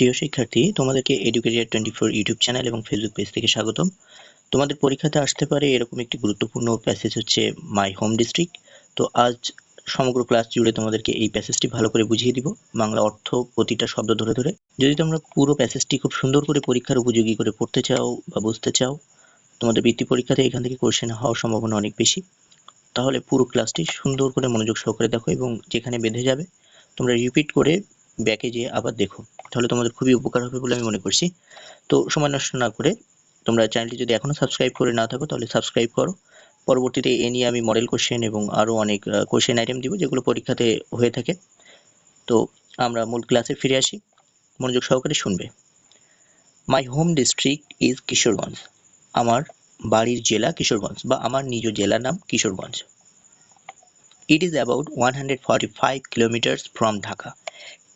প্রিয় শিক্ষার্থী, তোমাদেরকে এডুকেরিয়ার টোয়েন্টি ফোর ইউটিউব চ্যানেল এবং ফেসবুক পেজ থেকে স্বাগতম। তোমাদের পরীক্ষাতে আসতে পারে এরকম একটি গুরুত্বপূর্ণ প্যাসেজ হচ্ছে মাই হোম ডিস্ট্রিক্ট তো আজ সমগ্র ক্লাস জুড়ে তোমাদেরকে এই প্যাসেজটি ভালো করে বুঝিয়ে দিব। বাংলা অর্থ প্রতিটা শব্দ ধরে ধরে। যদি তোমরা পুরো প্যাসেজটি খুব সুন্দর করে পরীক্ষার উপযোগী করে পড়তে চাও বা বুঝতে চাও, তোমাদের বৃত্তি পরীক্ষাতে এখান থেকে কোশ্চেন হওয়ার সম্ভাবনা অনেক বেশি। তাহলে পুরো ক্লাসটি সুন্দর করে মনোযোগ সহকারে দেখো এবং যেখানে বেঁধে যাবে, তোমরা রিপিট করে ব্যাকে যেয়ে আবার দেখো। তাহলে তোমাদের খুবই উপকার হবে বলে আমি মনে করছি। তো সময় নষ্ট না করে তোমরা চ্যানেলটি যদি এখনও সাবস্ক্রাইব করে না থাকো, তাহলে সাবস্ক্রাইব করো। পরবর্তীতে এ নিয়ে আমি মডেল কোশ্চেন এবং আরও অনেক কোশ্চেন আইটেম দিব যেগুলো পরীক্ষাতে হয়ে থাকে। তো আমরা মূল ক্লাসে ফিরে আসি। মনোযোগ সহকারে শুনবে। My home district is Kishoreganj আমার বাড়ির জেলা কিশোরগঞ্জ বা আমার নিজ জেলার নাম Kishoreganj it is about one hundred forty five kilometres from Dhaka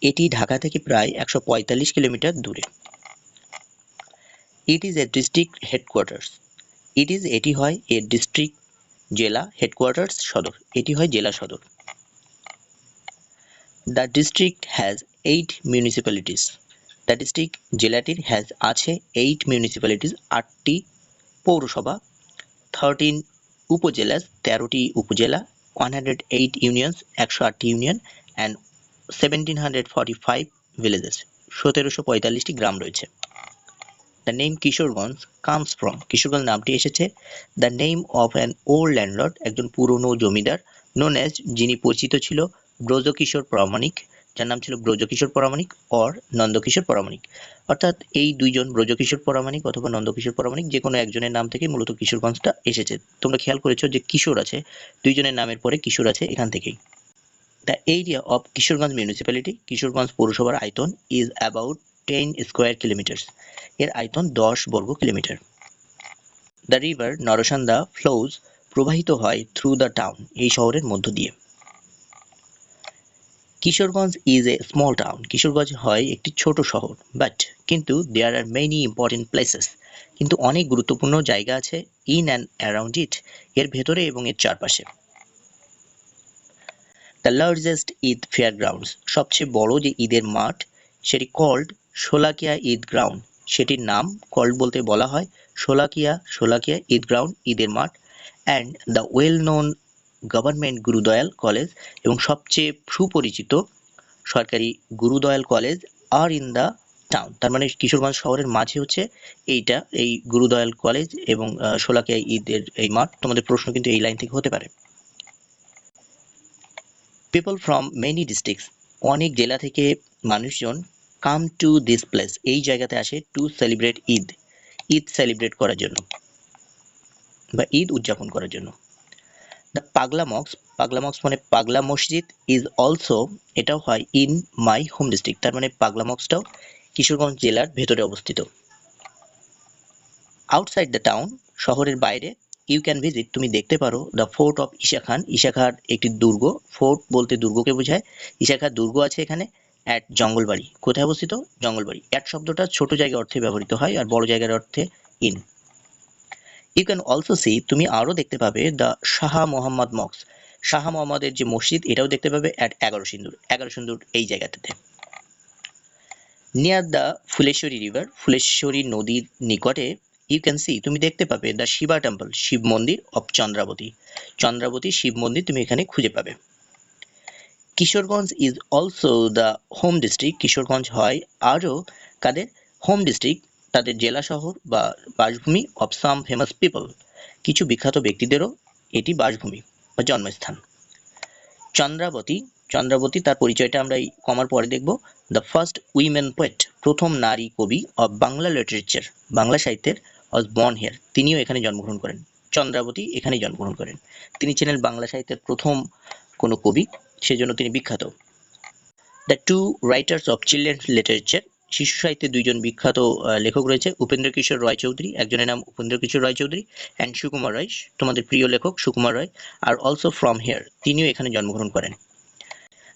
এটি ঢাকা থেকে প্রায় একশো পঁয়তাল্লিশ কিলোমিটার দূরে। It is a district headquarters it is এটি হয় এ ডিস্ট্রিক্ট জেলা হেডকোয়ার্টার্স সদর। এটি হয় জেলা সদর। The district has eight municipalities the district জেলাটির হ্যাজ আছে এইট মিউনিসিপ্যালিটিস আটটি পৌরসভা থার্টিন উপজেলা তেরোটি উপজেলা ওয়ান হান্ড্রেড এইট ইউনিয়নস একশো আটটি union and seventeen hundred forty five villages সতেরোশো পঁয়তাল্লিশটি গ্রাম রয়েছে। The name Kishoreganj comes from Kishoreganj নামটি এসেছে। The name of an old landlord একজন পুরনো জমিদার নোন অ্যাজ যিনি পরিচিত ছিল ব্রজকিশোর প্রামাণিক, যার নাম ছিল ব্রজকিশোর পরামাণিক অর নন্দকিশোর পরামাণিক। অর্থাৎ এই দুইজন ব্রজকিশোর পরামাণিক অথবা নন্দকিশোর পরামাণিক যে কোনো একজনের নাম থেকে মূলত কিশোরগঞ্জটা এসেছে। তোমরা খেয়াল করেছ যে কিশোর আছে, দুইজনের নামের পরে কিশোর আছে এখান থেকেই। The area of Kishoreganj municipality Kishoreganj পৌরসভার আয়তন is about ten square kilometres এর আয়তন দশ বর্গ kilometre the river Narsunda flows প্রবাহিত হয় থ্রু দ্য টাউন এই শহরের মধ্য দিয়ে. Kishoreganj is a small town Kishoreganj হয় একটি ছোট শহর বাট কিন্তু there are many important places কিন্তু অনেক গুরুত্বপূর্ণ জায়গা আছে ইন অ্যান্ড অ্যারাউন্ড ইট এর ভেতরে এবং এর চারপাশে। The largest Eid fair grounds সবচেয়ে বড় যে ঈদের মাঠ, সেটি কল্ড শোলাকিয়া ঈদ গ্রাউন্ড সেটির নাম কল্ড বলতে বলা হয় শোলাকিয়া শোলাকিয়া ঈদ গ্রাউন্ড ঈদের মাঠ and the well known government Gurudayal college এবং সবচেয়ে সুপরিচিত সরকারি Gurudayal college are in the town তার মানে কিশোরগঞ্জ শহরের মাঝে হচ্ছে এইটা, এই গুরুদয়াল কলেজ এবং শোলাকিয়া ঈদের এই মাঠ। তোমাদের প্রশ্ন কিন্তু এই লাইন থেকে হতে পারে। পিপল ফ্রম মেনি ডিস্ট্রিক্টস অনেক জেলা থেকে মানুষজন কাম টু দিস প্লেস এই জায়গাতে আসে to celebrate Eid. Eid celebrate করার জন্য বা ঈদ উদযাপন করার জন্য। দ্য পাগলা মক্স পাগলা মক্স মানে পাগলা মসজিদ ইজ অলসো এটাও হয় ইন মাই হোম ডিস্ট্রিক্ট তার মানে পাগলা মক্সটাও কিশোরগঞ্জ জেলার ভেতরে অবস্থিত। আউটসাইড দ্য টাউন শহরের বাইরে ইউ ক্যান ভিজিট তুমি দেখতে পারো the fort of Isa Khan একটি দুর্গ ফোর্ট বলতে দুর্গকে বোঝায়। ঈশা খান দুর্গ আছে এখানে অ্যাট জঙ্গলবাড়ি কোথায় অবস্থিত? জঙ্গলবাড়ি অ্যাট শব্দটা ছোট জায়গার অর্থে ব্যবহৃত হয় আর বড় জায়গার অর্থে in you can also see তুমি আরও দেখতে পাবে দ্য শাহ মোহাম্মদ মক্স শাহ মোহাম্মদের যে মসজিদ, এটাও দেখতে পাবে অ্যাট এগারো সিন্দুর। এগারো সিন্দুর এই জায়গাটাতে। Near the Phuleshwari river Phuleshwari নদীর নিকটে ইউ ক্যান সি তুমি দেখতে পাবে দ্য শিবা টেম্পল শিব মন্দির অফ চন্দ্রাবতী চন্দ্রাবতী শিব মন্দির তুমি এখানে খুঁজে পাবে। Kishoreganj is also the home district Kishoreganj হয় আরও কাদের? হোম ডিস্ট্রিক্ট তাদের জেলা শহর বা বাসভূমি অফ সাম ফেমাস পিপল কিছু বিখ্যাত ব্যক্তিদেরও এটি বাসভূমি বা জন্মস্থান। চন্দ্রাবতী চন্দ্রাবতী তার পরিচয়টা আমরা এই কমার পরে দেখব। দ্য ফার্স্ট উইমেন পোয়েট প্রথম নারী কবি অফ বাংলা লিটারেচার বাংলা সাহিত্যের অজ বর্ন হেয়ার তিনিও এখানে জন্মগ্রহণ করেন। চন্দ্রাবতী এখানেই জন্মগ্রহণ করেন। তিনি ছিলেন বাংলা সাহিত্যের প্রথম কোনো কবি, সেজন্য তিনি বিখ্যাত। The two writers of children literature শিশু সাহিত্যে দুইজন বিখ্যাত লেখক রয়েছে, উপেন্দ্র কিশোর রায় চৌধুরী, একজনের নাম উপেন্দ্র কিশোর রায় চৌধুরী অ্যান্ড সুকুমার রায়, তোমাদের প্রিয় লেখক Sukumar Roy are also from here তিনিও এখানে জন্মগ্রহণ করেন।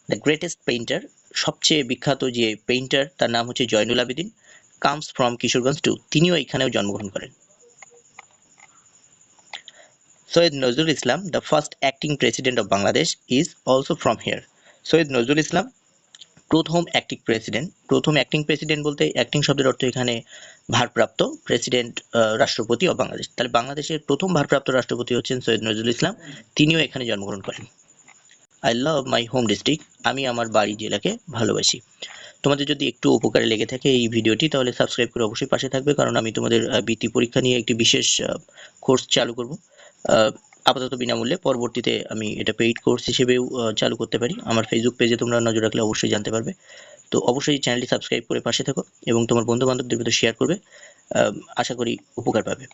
দ্য গ্রেটেস্ট পেইন্টার সবচেয়ে বিখ্যাত যে পেইন্টার তার নাম হচ্ছে Zainul Abedin. Comes from Kishoreganj too তিনিও এখানেও জন্মগ্রহণ করেন। Syed Nazrul Islam the first acting president of Bangladesh is also from here Syed Nazrul Islam, প্রথম অ্যাক্টিং প্রেসিডেন্ট প্রথম অ্যাক্টিং প্রেসিডেন্ট বলতে অ্যাক্টিং শব্দের অর্থ এখানে ভারপ্রাপ্ত প্রেসিডেন্ট রাষ্ট্রপতি অফ বাংলাদেশ তাহলে বাংলাদেশের প্রথম ভারপ্রাপ্ত রাষ্ট্রপতি হচ্ছেন সৈয়দ নজরুল ইসলাম। তিনিও এখানে জন্মগ্রহণ করেন। I love my home district আমি আমার বাড়ি জেলাকে ভালোবাসি। তোমাদের যদি একটু উপকারে লেগে থাকে এই ভিডিওটি, তাহলে সাবস্ক্রাইব করে অবশ্যই পাশে থাকবে, কারণ আমি তোমাদের বৃত্তি পরীক্ষা নিয়ে একটি বিশেষ কোর্স চালু করব। আপাতত বিনামূল্যে, পরবর্তীতে আমি এটা পেইড কোর্স হিসেবেও চালু করতে পারি। আমার ফেসবুক পেজে তোমরা নজর রাখলে অবশ্যই জানতে পারবে। তো অবশ্যই চ্যানেলটি সাবস্ক্রাইব করে পাশে থাকো এবং তোমার বন্ধু বান্ধবদের ভিতরে শেয়ার করবে আশা করি উপকার পাবে।